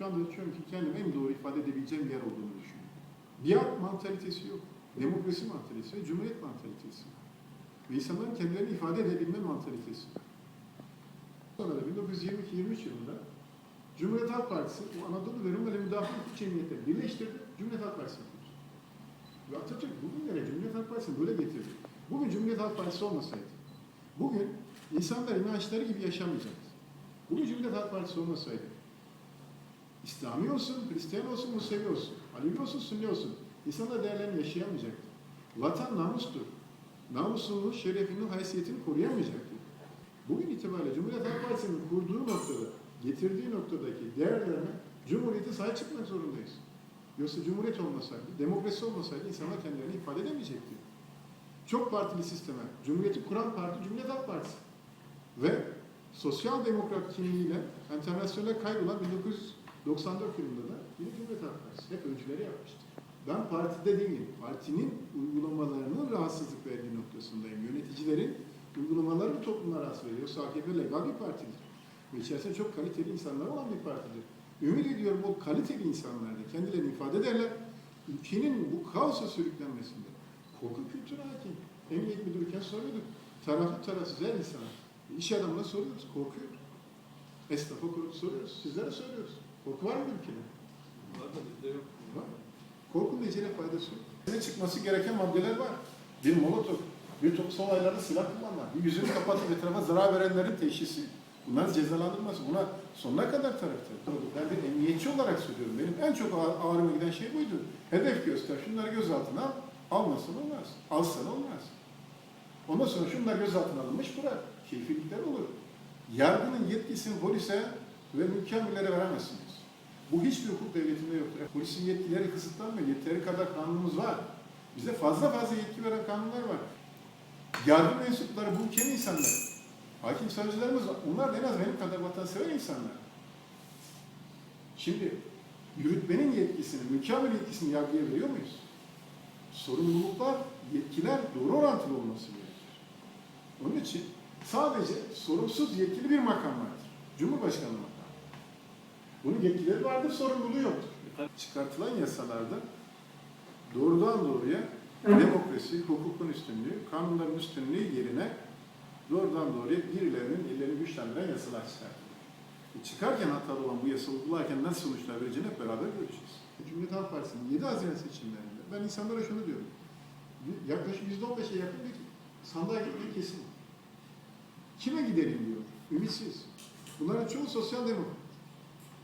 Şu anda diyorum ki kendimi en doğru ifade edebileceğim yer olduğunu düşünüyorum. Biat mantalitesi yok. Demokrasi mantalitesi ve cumhuriyet mantalitesi. Ve insanların kendilerini ifade edebilme mantalitesi. Sonra da 1922-23 yılında Cumhuriyet Halk Partisi bu Anadolu ve Rumeli Müdafaa Hukuk Cemiyeti birleştirdi. Cumhuriyet Halk Partisi kurdu. Ve Atatürk bugünlere Cumhuriyet Halk Partisi'ni böyle getirdi. Bugün Cumhuriyet Halk Partisi olmasaydı, bugün insanlar inançları gibi yaşamayacaktı. Bugün Cumhuriyet Halk Partisi olmasaydı, İslami olsun, Hristiyan olsun, Musevi olsun, Alevi olsun, Sünni olsun, insanlar değerlerini yaşayamayacaktı. Vatan namustur. Namusunu, şerefini, haysiyetini koruyamayacaktı. Bugün itibariyle Cumhuriyet Halk Partisi'nin kurduğu noktada, getirdiği noktadaki değerlerine Cumhuriyete sahip çıkmak zorundayız. Yoksa Cumhuriyet olmasaydı, demokrasi olmasaydı insanlar kendilerini ifade edemeyecekti. Çok partili sisteme, Cumhuriyeti kuran parti Cumhuriyet Halk Partisi. Ve sosyal demokrat kimliğiyle internasyonel kaybolan 1994 yılında da yine Cumhuriyet Halk Partisi hep öncüleri yapmıştır. Ben partide değilim. Partinin uygulamalarının rahatsızlık verdiği noktasındayım. Yöneticilerin uygulamaları bu toplumlara rahatsız veriyor. Yoksa AKP legal bir partidir. Ve içerisinde çok kaliteli insanlar olan bir partidir. Ümit ediyorum o kaliteli insanlar da kendilerini ifade ederler. Ülkenin bu kaosa sürüklenmesinde korku kültürü hakim. Emniyet müdürüken soruyorduk. Taraflı tarafsız her insana. İş adamına soruyoruz. Korkuyor. Esnafa soruyoruz. Sizlere soruyoruz. Korku var mı ülkede? Var da bizde yok. Var. Korkunun ecele faydası yok. Size çıkması gereken maddeler var. Bir molotof, bir toplumsal olaylarda silah kullanma, bir yüzünü kapatıp etrafa zarar verenlerin teşhisi. Bunların cezalandırılması. Buna sonuna kadar taraftarım. Ben bir emniyetçi olarak söylüyorum. Benim en çok ağ- ağrıma giden şey buydu. Hedef göster, şunları gözaltına al. Almasan olmaz. Alsan olmaz. Ondan sonra şunlar gözaltına alınmış bırak. Keyfilikler olur. Yargının yetkisini polise ve mükemmellere veremezsiniz. Bu hiçbir hukuk devletinde yoktur. Polisin yetkileri kısıtlanmıyor. Yeteri kadar kanunumuz var. Bize fazla fazla yetki veren kanunlar var. Yargı mensupları bu ülkenin insanları. Hakim savcılarımız. Onlar da en az benim kadar vatansever insanlar. Şimdi yürütmenin yetkisini, mükemmel yetkisini yargıya veriyor muyuz? Sorumluluklar, yetkiler doğru orantılı olması gerekir. Onun için sadece sorumsuz yetkili bir makam vardır. Cumhurbaşkanı makamı. Bunun yetkileri vardır, sorumluluğu yoktur. Çıkartılan yasalarda doğrudan doğruya demokrasi, hukukun üstünlüğü, kanunların üstünlüğü yerine doğrudan doğruya birilerinin ellerini güçlendiren yasalar çıkartılıyor. E çıkarken hatalı olan bu yasa uygularken nasıl sonuçlar vereceğini hep beraber göreceğiz. Cumhuriyet Halk Partisi'nin 7 Haziran seçimlerinde ben insanlara şunu diyorum. Yaklaşık %15'e yakın bir sandığa gittiği kesin. Kime gidelim diyor. Ümitsiz. Bunların çoğu sosyal demokrat.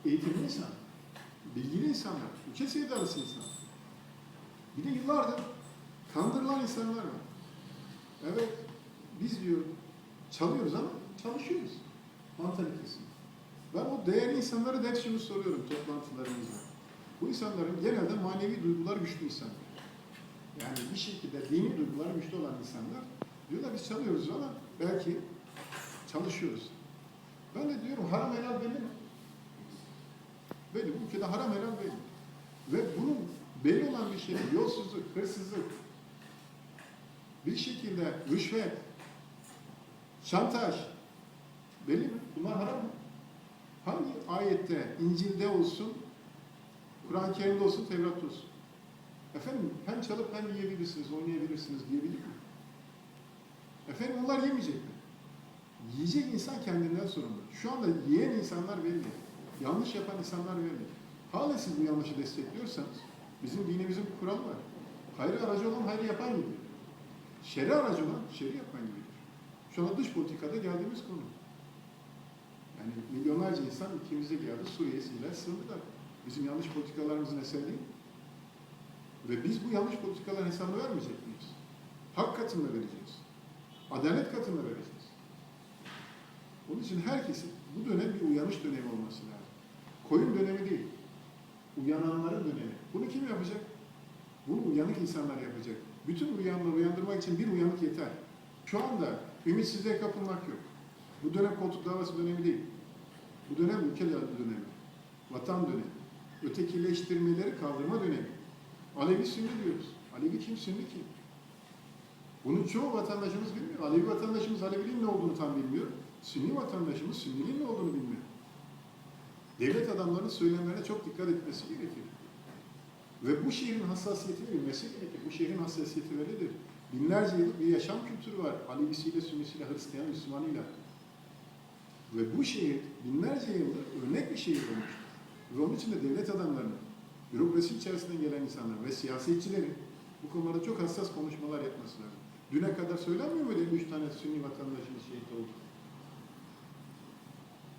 Eğitimli insan. Bilgili insanlar. Ülke sevdalısı insanlar. Bir de yıllardır kandırılan insanlar var. Evet, biz diyor çalıyoruz ama çalışıyoruz. Mantalitesi. Ben o değerli insanlara hep şunu soruyorum toplantılarımızda. Bu insanların genelde manevi duygular güçlü insanlar. Yani bir şekilde dini duygular güçlü olan insanlar diyorlar biz çalıyoruz ama belki çalışıyoruz. Ben de diyorum haram helal belli mi? Belli. Bu ülkede haram helal belli. Ve bunun belli olan bir şey yolsuzluk, hırsızlık, bir şekilde rüşvet, şantaj belli mi? Bunlar haram mı? Hangi ayette, İncil'de olsun, Kur'an-ı Kerim'de olsun, Tevrat'ta olsun? Efendim hem çalıp hem yiyebilirsiniz, oynayabilirsiniz diyebilir mi? Efendim onlar yemeyecek mi? Yiyecek insan kendinden sorumlu. Şu anda yiyen insanlar belli. Yanlış yapan insanlar belli. Hala siz bu yanlışı destekliyorsanız bizim dinimizin kuralı var. Hayrı aracı olan hayrı yapan gibidir. Şer'i aracı olan şer'i yapan gibidir. Şu anda dış politikada geldiğimiz konu. Yani milyonlarca insan ülkemize geldi. Suriye siviller sığındılar. Bizim yanlış politikalarımızın eseri değil. Ve biz bu yanlış politikaların hesabını vermeyecek miyiz? Hak katında vereceğiz. Adalet katında vereceğiz. Onun için herkesin bu dönem bir uyanış dönemi olması lazım. Koyun dönemi değil. Uyananların dönemi. Bunu kim yapacak? Bunu uyanık insanlar yapacak. Bütün uyanları uyandırmak için bir uyanık yeter. Şu anda ümitsizliğe kapılmak yok. Bu dönem koltuk davası dönemi değil. Bu dönem ülke dönemi. Vatan dönemi. Ötekileştirmeleri kaldırma dönemi. Alevi Sünni diyoruz. Alevi kim, Sünni kim? Bunun çoğu vatandaşımız bilmiyor. Alevi vatandaşımız Aleviliğin ne olduğunu tam bilmiyor. Sünni vatandaşımız Sünniliğin ne olduğunu bilmiyor. Devlet adamlarının söylemlerine çok dikkat etmesi gerekir. Ve bu şehrin hassasiyetini bilmesi gerekir. Bu şehrin hassasiyeti böyledir. Binlerce yıllık bir yaşam kültürü var. Alevisiyle, Sünnisiyle, Hristiyan, Müslümanıyla. Ve bu şehir binlerce yıldır örnek bir şehir olmuştur. Ve onun için de devlet adamlarının, bürokrasi içerisinden gelen insanlar ve siyasetçilerin bu konularda çok hassas konuşmalar yapması lazım. Düne kadar söylenmiyor muydu 53 tane Sünni vatandaşımız şehit oldu?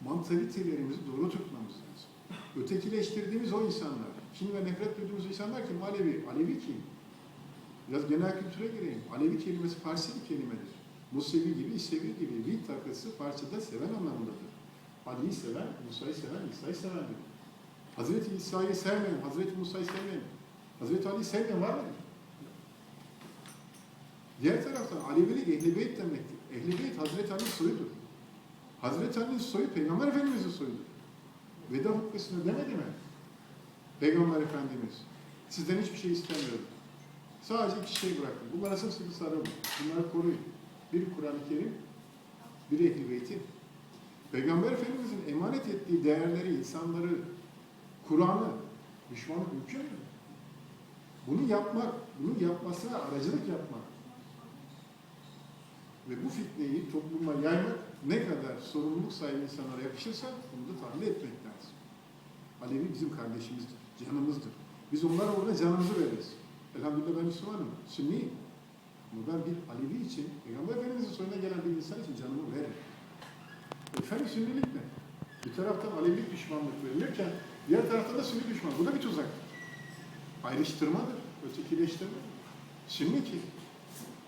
Mantalitelerimizi doğru tutmamız lazım. Ötekileştirdiğimiz o insanlar, kin ve nefret duyduğumuz insanlar kim? Alevi. Alevi kim? Biraz genel kültüre gireyim. Alevi kelimesi Farsi bir kelimedir. Musevi gibi, İsevi gibi. Vid takısı Farsçada seven anlamındadır. Ali'yi seven, Musa'yı seven, İsa'yı sevendir. Hazreti İsa'yı sevmeyen, Hazreti Musa'yı sevmeyen, Hazreti Ali'yi sevmeyen var mı? Diğer taraftan Alevilik Ehl-i Beyt demektir. Ehl-i Beyt Hazreti Ali'nin soyudur. Hazreti Ali'nin soyu Peygamber Efendimiz'in soyudur. Veda hutbesinde demedi mi? Peygamber Efendimiz, sizden hiçbir şey istemiyorum. Sadece iki şey bıraktım. Bunlara sımsıkı sarılın. Bunları koruyun. Bir Kur'an-ı Kerim, bir Ehl-i Beyt'in. Peygamber Efendimiz'in emanet ettiği değerleri, insanları, Kur'an'ı düşmanlık mümkün mü? Bunu yapmak, bunu yapmasına aracılık yapmak ve bu fitneyi topluma yaymak ne kadar sorumluluk sahibi insanlara yakışırsa bunu da tahmin etmek lazım. Alevi bizim kardeşimizdir, canımızdır. Biz onlar uğruna canımızı veririz. Elhamdülillah ben Müslümanım, Sünniyim. Ama ben bir Alevi için, Peygamber Efendimiz'in soyuna gelen bir insan için canımı veririm. Efendim Sünnilik ne? Bir taraftan Alevilik düşmanlık verilirken diğer taraftan da Sünni düşman. Bu da bir tuzaktır. Ayrıştırmadır, ötekileştirme. Sünni ki,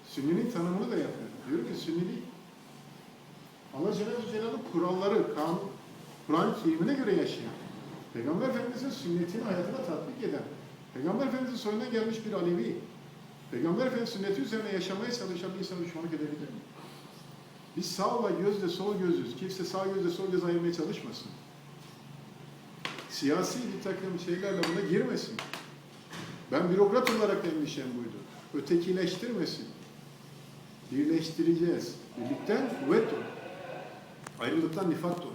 Sünninin tanımını da yapıyor. Diyor ki Sünnilik Allah Celle Celaluhu kuralları, kanun, Kur'an-ı göre yaşayan, Peygamber Efendimiz'in sünnetini hayatına tatbik eden, Peygamber Efendimiz'in soyuna gelmiş bir Alevi, Peygamber Efendimiz sünneti üzerine yaşamaya çalışan bir insana düşmanlık edebilir mi? Biz sağla gözle sol gözüz. Kimse sağ gözle sol göz ayırmaya çalışmasın. Siyasi bir takım şeylerle buna girmesin. Ben bürokrat olarak endişem buydu. Ötekileştirmesin. Birleştireceğiz. Birlikten kuvvet doğar. Ayrılıktan nifak doğar.